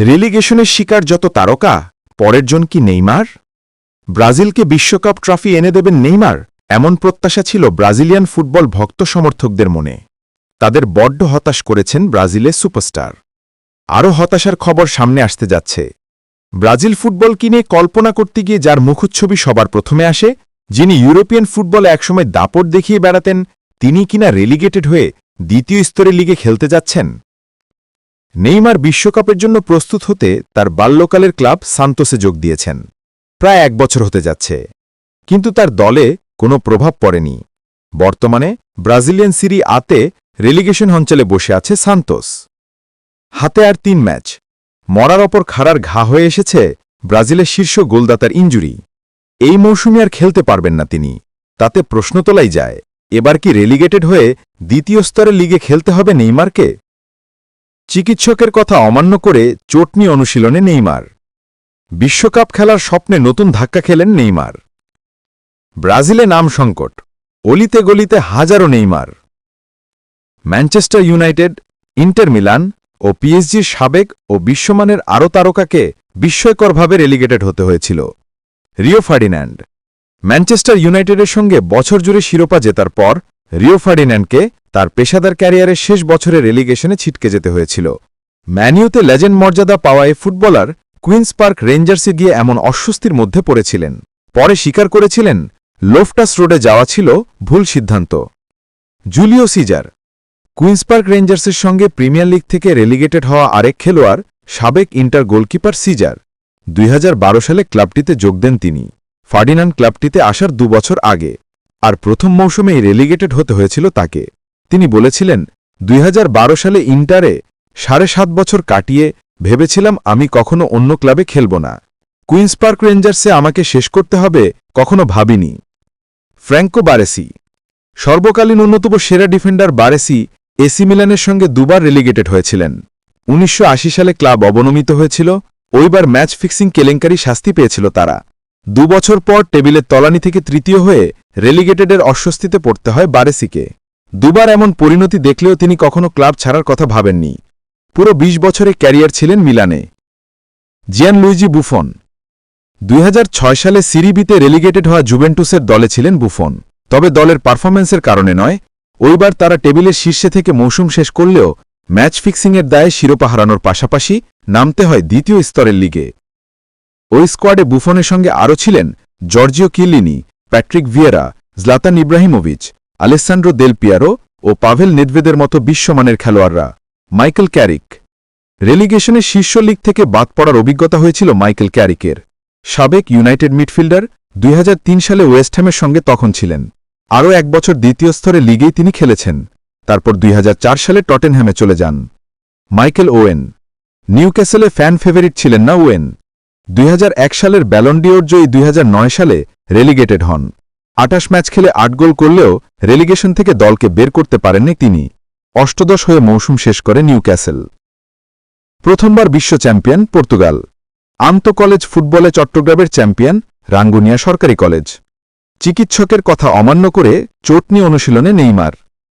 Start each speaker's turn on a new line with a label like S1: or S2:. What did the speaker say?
S1: রেলিগেশনের শিকার যত তারকা, পরের জন কি নেইমার? ব্রাজিলকে বিশ্বকাপ ট্রফি এনে দেবেন নেইমার? এমন প্রত্যাশা ছিল ব্রাজিলিয়ান ফুটবল ভক্ত সমর্থকদের মনে। তাদের বড্ড হতাশ করেছেন ব্রাজিলের সুপারস্টার। আরও হতাশার খবর সামনে আসতে যাচ্ছে। ব্রাজিল ফুটবল কিনে কল্পনা করতে গিয়ে যার মুখচ্ছবি সবার প্রথমে আসে, যিনি ইউরোপিয়ান ফুটবলে একসময় দাপট দেখিয়ে বেড়াতেন, তিনি কিনা রেলিগেটেড হয়ে দ্বিতীয় স্তরের লিগে খেলতে যাচ্ছেন? নেইমার বিশ্বকাপের জন্য প্রস্তুত হতে তার বাল্যকালের ক্লাব সান্তোসে যোগ দিয়েছেন। প্রায় এক বছর হতে যাচ্ছে। কিন্তু তার দলে কোনো প্রভাব পড়েনি। বর্তমানে ব্রাজিলিয়ান সিরি আতে রেলিগেশন অঞ্চলে বসে আছে সান্তোস। হাতে আর তিন ম্যাচ। মরার ওপর খাড়ার ঘা হয়ে এসেছে ব্রাজিলের শীর্ষ গোলদাতার ইঞ্জুরি। এই মৌসুমে আর খেলতে পারবেন না তিনি। তাতে প্রশ্ন তোলাই যায়, এবার কি রেলিগেটেড হয়ে দ্বিতীয় স্তরের লিগে খেলতে হবে নেইমারকে? চিকিৎসকের কথা অমান্য করে চটনি অনুশীলনে নেইমার। বিশ্বকাপ খেলার স্বপ্নে নতুন ধাক্কা খেলেন নেইমার। ব্রাজিলে নাম সংকট, অলিতে গলিতে হাজারো Neymar. Manchester United, Inter Milan ও পিএসজির সাবেক ও বিশ্বমানের আরও তারকাকে বিস্ময়করভাবে রেলিগেটেড হতে হয়েছিল। রিও ফার্ডিন্যান্ড, ম্যানচেস্টার ইউনাইটেডের সঙ্গে বছর জুড়ে শিরোপা জেতার পর রিও ফার্ডিন্যান্ডকে তার পেশাদার ক্যারিয়ারের শেষ বছরে রেলিগেশনে ছিটকে যেতে হয়েছিল। ম্যানিউতে লেজেন্ড মর্যাদা পাওয়া এই ফুটবলার কুইন্স পার্ক রেঞ্জার্সে গিয়ে এমন অস্বস্তির মধ্যে পড়েছিলেন। পরে স্বীকার করেছিলেন, লোফটাস রোডে যাওয়া ছিল ভুল সিদ্ধান্ত। জুলিও সিজার, কুইন্স পার্ক রেঞ্জার্সের সঙ্গে প্রিমিয়ার লিগ থেকে রেলিগেটেড হওয়া আরেক খেলোয়াড়, সাবেক ইন্টার গোলকিপার সিজার। দুই হাজার বারো সালে ক্লাবটিতে যোগ দেন তিনি। ফার্ডিনান্ড ক্লাবটিতে আসার দুবছর আগে। আর প্রথম মৌসুমেই রেলিগেটেড হতে হয়েছিল তাকে। তিনি বলেছিলেন, দুই হাজার বারো সালে ইন্টারে সাড়ে সাত বছর কাটিয়ে ভেবেছিলাম আমি কখনো অন্য ক্লাবে খেলব না। কুইন্স পার্ক রেঞ্জার্সে আমাকে শেষ করতে হবে কখনো ভাবিনি। ফ্র্যাঙ্কো বারেসি, সর্বকালীন অন্যতম সেরা ডিফেন্ডার বারেসি এসি মিলানের সঙ্গে দুবার রেলিগেটেড হয়েছিলেন। উনিশশো আশি সালে ক্লাব অবনমিত হয়েছিল, ওইবার ম্যাচ ফিক্সিং কেলেঙ্কারি শাস্তি পেয়েছিল তারা। দুবছর পর টেবিলের তলানি থেকে তৃতীয় হয়ে রেলিগেটেডের অস্বস্তিতে পড়তে হয় বারেসিকে। দুবার এমন পরিণতি দেখলেও তিনি কখনো ক্লাব ছাড়ার কথা ভাবেননি। পুরো ২০ বছরে ক্যারিয়ার ছিলেন মিলানে। জিয়ান লুইজি বুফন। দুই হাজার ছয় সালে সিরিবিতে রেলিগেটেড হওয়া জুভেন্টুসের দলে ছিলেন বুফন। তবে দলের পারফরম্যান্সের কারণে নয়, ওইবার তারা টেবিলের শীর্ষে থেকে মৌসুম শেষ করলেও ম্যাচ ফিক্সিংয়ের দায়ে শিরোপা হারানোর পাশাপাশি নামতে হয় দ্বিতীয় স্তরের লিগে। ওই স্কোয়াডে বুফনের সঙ্গে আরও ছিলেন Giorgio Chiellini, Patrick Vieira, Zlatan Ibrahimovic Alessandro Del Piero ও পাভেল নেদভেদের মতো বিশ্বমানের খেলোয়াড়রা। Michael Carrick. রেলিগেশনের শীর্ষ লিগ থেকে বাদ পড়ার অভিজ্ঞতা হয়েছিল মাইকেল ক্যারিকের। সাবেক ইউনাইটেড মিডফিল্ডার দুই হাজার তিন সালে ওয়েস্টহ্যামের সঙ্গে তখন ছিলেন। আরও এক বছর দ্বিতীয় স্তরে লিগেই তিনি খেলেছেন। তারপর দুই হাজার চার সালে টটেনহ্যামে চলে যান। Michael Owen. নিউক্যাসেলে ফ্যান ফেভারিট ছিলেন না ওয়েন। দুই হাজার এক সালের ব্যালন্ডিওর জয়ী দুই হাজার নয় সালে রেলিগেটেড হন। আটাশ ম্যাচ খেলে আট গোল করলেও রেলিগেশন থেকে দলকে বের করতে পারেননি তিনি। অষ্টদশ হয়ে মৌসুম শেষ করে নিউ ক্যাসেল প্রথমবার বিশ্ব চ্যাম্পিয়ন পর্তুগাল। আন্ত কলেজ ফুটবলে চট্টগ্রামের চ্যাম্পিয়ন রাঙ্গুনিয়া সরকারি কলেজ। চিকিৎসকের কথা অমান্য করে চোটনি অনুশীলনে নেইমার।